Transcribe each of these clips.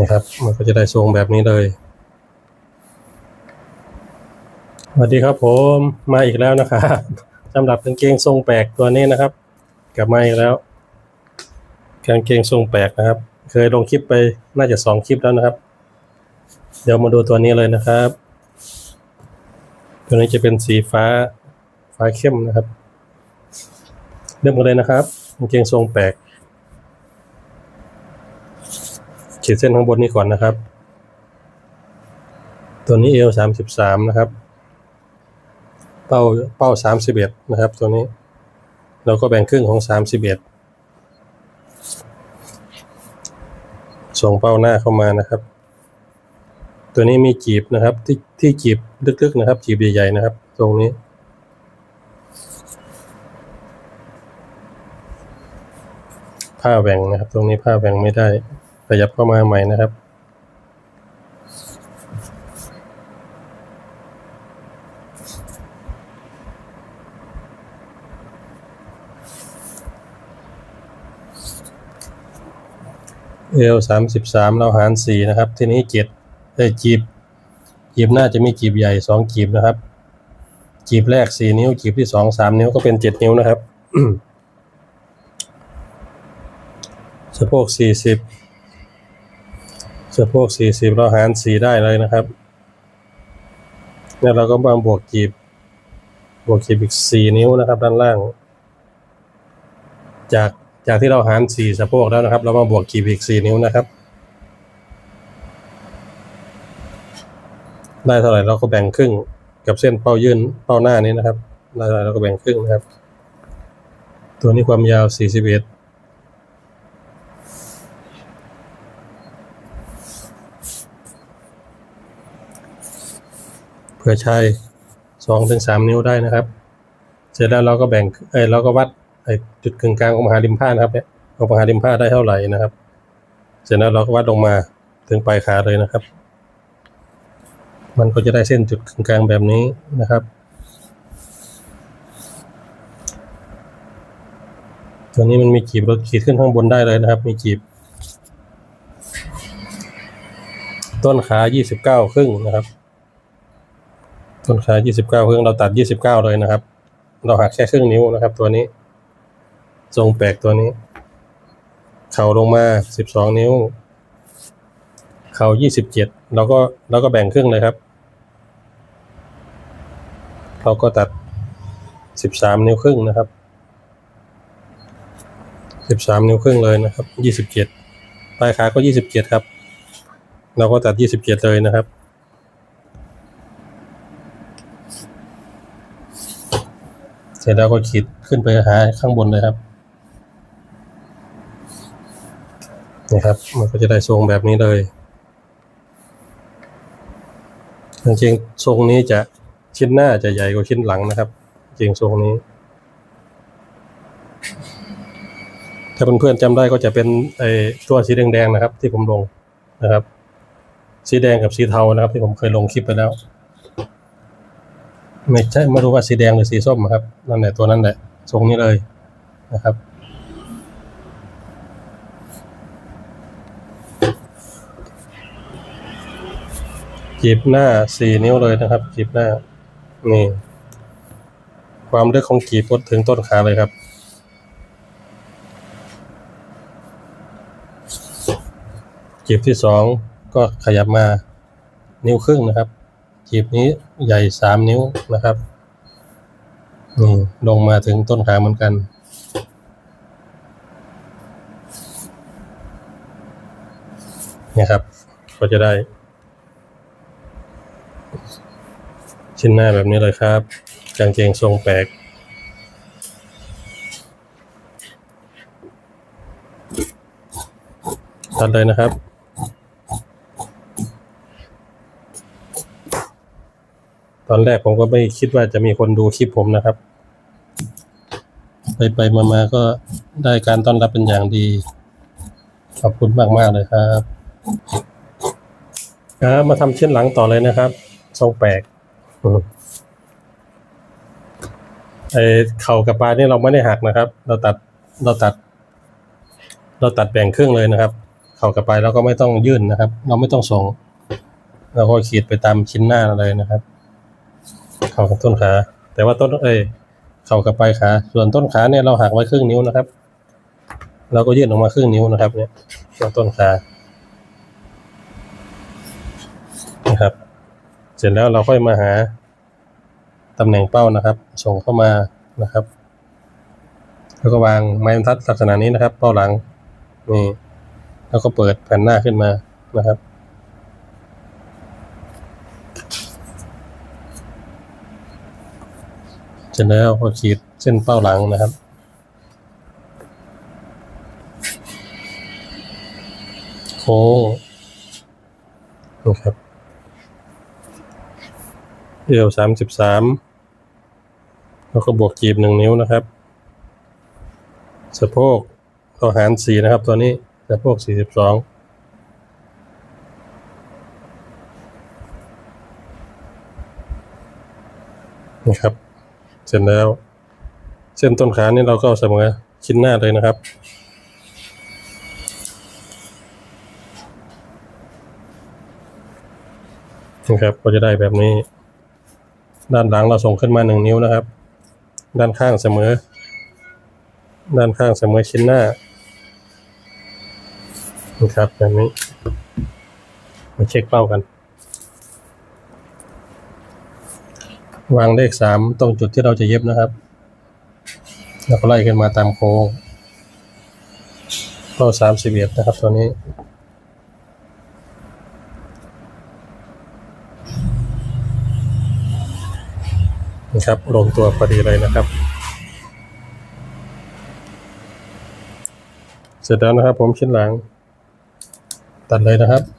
นะครับ มันก็จะได้ทรงแบบนี้เลยสวัสดีครับผมมาอีกแล้วนะครับสำหรับกางเกงทรงแปลกตัวนี้นะครับ กลับมาอีกแล้วกางเกงทรงแปลกนะครับ เคยลงคลิปไปน่าจะสองคลิปแล้วนะครับ เดี๋ยวมาดูตัวนี้เลยนะครับ ตัวนี้จะเป็นสีฟ้าฟ้าเข้มนะครับ เริ่มกันเลยนะครับกางเกงทรงแปลก ขีดเส้นข้างบนนี้ก่อนนะครับ ตัวนี้เอวสามสิบสามนะครับ เป้าเป้าสามสิบเอ็ดนะครับ ตัวนี้ เราก็แบ่งครึ่งของสามสิบเอ็ดส่งเป้าหน้าเข้ามานะครับ ตัวนี้มีจีบนะครับ ที่ที่จีบลึกๆนะครับ จีบใหญ่ๆนะครับ ตรงนี้ผ้าแหว่งนะครับ ตรงนี้ผ้าแหว่งไม่ได้ ขยับเข้ามาใหม่นะครับ เอลสามสิบสามเราหารสี่นะครับ ทีนี้เจ็ดได้จีบจีบหน้าจะมีจีบใหญ่สองจีบนะครับ จีบแรกสี่นิ้ว จีบที่สองสามนิ้วก็เป็นเจ็ดนิ้วนะครับสะโพกสี่สิบ สะโพกสี่สิบเราหารสี่ได้เลยนะครับแล้วเราก็มาบวกจีบ บวกจีบอีกสี่นิ้วนะครับ ด้านล่าง จากจากที่เราหารสี่สะโพกแล้วนะครับ เรามาบวกจีบอีกสี่นิ้วนะครับ ได้เท่าไหร่เราก็แบ่งครึ่งกับเส้นเป้ายื่นเป้าหน้านี้นะครับได้เท่าไหร่เราก็แบ่งครึ่งนะครับ ตัวนี้ความยาวสี่สิบเอ็ด เพื่อใช้สองถึงสามนิ้วได้นะครับ เสร็จแล้วเราก็แบ่งเอ้ยเราก็วัดไอ้จุดกึ่งกลางของมหาริมผ้านะครับเนี่ยของมหาริมผ้าได้เท่าไหร่นะครับ เสร็จแล้วเราก็วัดลงมาถึงปลายขาเลยนะครับ มันก็จะได้เส้นจุดกึ่งกลางแบบนี้นะครับตัวนี้มันมีจีบเราขีดขึ้นข้างบนได้เลยนะครับ มีจีบ ต้นขายี่สิบเก้าครึ่งนะครับ ต้นขา29เครื่องเราตัด29เลยนะครับ เราหักแค่ครึ่งนิ้วนะครับ ตัวนี้ ทรงแปลกตัวนี้ เข่าลงมา12นิ้ว เข่า27เราก็เราก็แบ่งครึ่งเลยครับ เราก็ตัด13นิ้วครึ่งนะครับ13นิ้วครึ่งเลยนะครับ27ปลายขาก็27ครับ เราก็ตัด27เลยนะครับ เส ร็จแล้วก็ขีดขึ้นไปหาข้างบนเลยครับนี่ครับ มันก็จะได้ทรงแบบนี้เลยจริงๆทรงนี้จะชิ้นหน้าจะใหญ่กว่าชิ้นหลังนะครับ จริงทรงนี้ ถ้าเพื่อนๆจำได้ก็จะเป็นไอ้ตัวสีแดงๆนะครับ ที่ผมลงนะครับ สีแดงกับสีเทานะครับ ที่ผมเคยลงคลิปไปแล้ว ไม่ใช่ไม่รู้ว่าสีแดงหรือสีส้มอะครับนั่นแหละตัวนั้นแหละทรงนี้เลยนะครับ จีบหน้าสี่นิ้วเลยนะครับ จีบหน้า นี่ ความลึกของจีบก็ถึงต้นขาเลยครับจีบที่สองก็ขยับมานิ้วครึ่งนะครับ จีบนี้ใหญ่สามนิ้วนะครับนี่ลงมาถึงต้นขาเหมือนกันเนี่ยครับ ก็จะได้ ชิ้นหน้าแบบนี้เลยครับกางเกงทรงแปลกตัดเลยนะครับ ตอนแรกผมก็ไม่คิดว่าจะมีคนดูคลิปผมนะครับ ไปไปมามาก็ได้การต้อนรับเป็นอย่างดี ขอบคุณมากมากเลยครับครับมาทำเช่นหลังต่อเลยนะครับทรงแปลกไอเข่ากับปลายนี่เราไม่ได้หักนะครับ เราตัดเราตัด เราตัดแบ่งครึ่งเลยนะครับ เข่ากับไปแล้วก็ไม่ต้องยื่นนะครับ เราไม่ต้องส่งเราก็ขีดไปตามชิ้นหน้าเลยนะครับ เข่ากับต้นขา แต่ว่าต้นเอ้ยเข่ากับปลายขา ส่วนต้นขาเนี่ยเราหักไว้ครึ่งนิ้วนะครับ เราก็ยื่นออกมาครึ่งนิ้วนะครับ เนี่ยต้นขานะครับ เสร็จแล้วเราค่อยมาหาตำแหน่งเป้านะครับ ส่งเข้ามานะครับ แล้วก็วางไม้บรรทัดลักษณะนี้นะครับ เป้าหลังนี่แล้วก็เปิดแผ่นหน้าขึ้นมานะครับ เส ร็จแล้วก็ขีดเส้นเป้าหลังนะครับ โค้งนะครับเอวสามสิบสามแล้วก็บวกจีบหนึ่งนิ้วนะครับ สะโพกก็หารสี่นะครับ ตัวนี้สะโพกสี่สิบสองนะครับ เสร็จแล้ว เส้นต้นขานี่เราก็เสมอชิ้นหน้าเลยนะครับ นะครับ ก็จะได้แบบนี้ ด้านหลังเราส่งขึ้นมาหนึ่งนิ้วนะครับ ด้านข้างเสมอ ด้านข้างเสมอชิ้นหน้านะครับแบบนี้มาเช็คเป้ากัน วางเลขสามตรงจุดที่เราจะเย็บนะครับ แล้วก็ไล่ขึ้นมาตามโค้งเป้าสามสิบเอ็ดนะครับตัวนี้นะครับลงตัวพอดีเลยนะครับ เสร็จแล้วนะครับผมชิ้นหลัง ตัดเลยนะครับ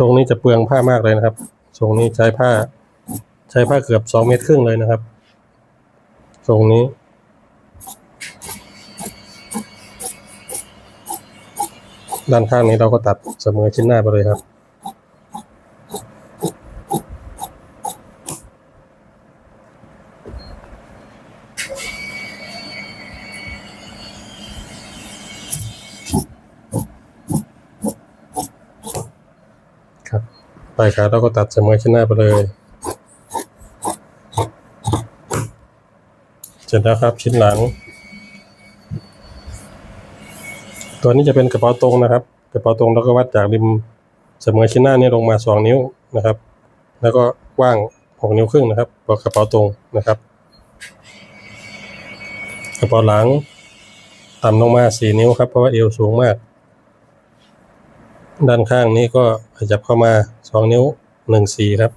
ทรงนี้จะเปลืองผ้ามากเลยนะครับทรงนี้ใช้ผ้า ใช้ผ้าเกือบสองเมตรครึ่งเลยนะครับทรงนี้ ด้านข้างนี้เราก็ตัดเสมอชิ้นหน้าไปเลยครับครับป ลายขาเราก็ตัดเสมอชิ้นหน้าไปเลย เสร็จแล้วครับชิ้นหลัง ตัวนี้จะเป็นกระเป๋าตรงนะครับ กระเป๋าตรงเราก็วัดจากริมเสมอชิ้นหน้านี้ลงมาสองนิ้วนะครับ แล้วก็กว้างหกนิ้วครึ่งนะครับกกระเป๋าตรงนะครับ กระเป๋าหลังต่ำลงมาสี่นิ้วครับเพราะว่าเอวสูงมาก ด้านข้างนี้ก็ขยับเข้ามาสองนิ้วหนึ่งสี่ครับ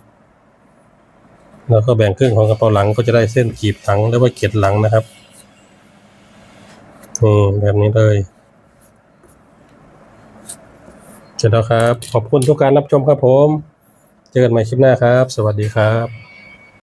แล้วก็แบ่งครึ่งของกระเป๋าหลังก็จะได้เส้นกีบหลังหรือว่าเกล็ดหลังนะครับนี่แบบนี้เลยเสร็จแล้วครับ ขอบคุณทุกการรับชมครับผม เจอกันใหม่คลิปหน้าครับ สวัสดีครับ